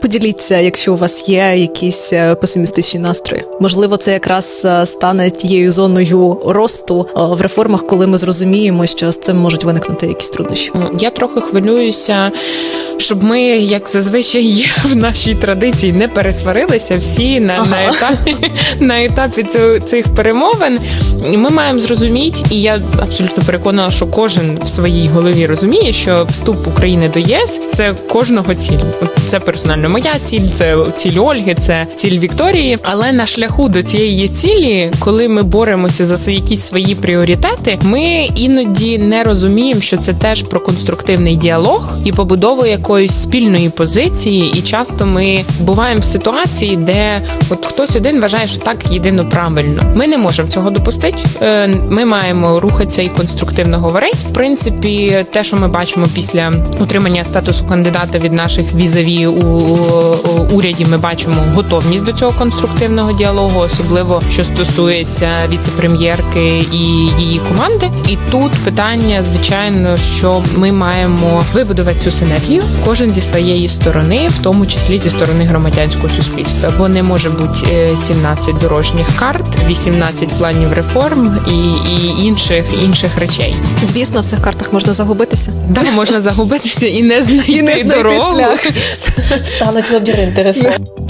Поділіться, якщо у вас є якісь е, песимістичні настрої. Можливо, це якраз е, стане тією зоною росту е, в реформах, коли ми зрозуміємо, що з цим можуть виникнути якісь труднощі. Я трохи хвилююся, щоб ми, як зазвичай є в нашій традиції, не пересварилися всі на, на етапі на етапі цього, цих перемовин. Ми маємо зрозуміти, і я абсолютно переконана, що кожен в своїй голові розуміє, що вступ України до ЄС це кожного ціль. Це персонально моя ціль, це ціль Ольги, це ціль Вікторії. Але на шляху до цієї цілі, коли ми боремося за якісь свої пріоритети, ми іноді не розуміємо, що це теж про конструктивний діалог і побудову якоїсь спільної позиції. І часто ми буваємо в ситуації, де от хтось один вважає, що так єдино правильно. Ми не можемо цього допустити. Е, Ми маємо рухатися і конструктивно говорити. В принципі, те, що ми бачимо після отримання статусу кандидата від наших візаві у уряді, ми бачимо готовність до цього конструктивного діалогу, особливо що стосується віце-прем'єрки і її команди. І тут питання, звичайно, що ми маємо вибудувати цю синергію, кожен зі своєї сторони, в тому числі зі сторони громадянського суспільства, бо не може бути е, 17 дорожніх карт, 18 планів реформ і, і інших інших речей. Звісно, в цих картах можна загубитися. Да, можна загубитися і не знайти, І не знайти дорогу. шлях. Стануть лабіринти реформ.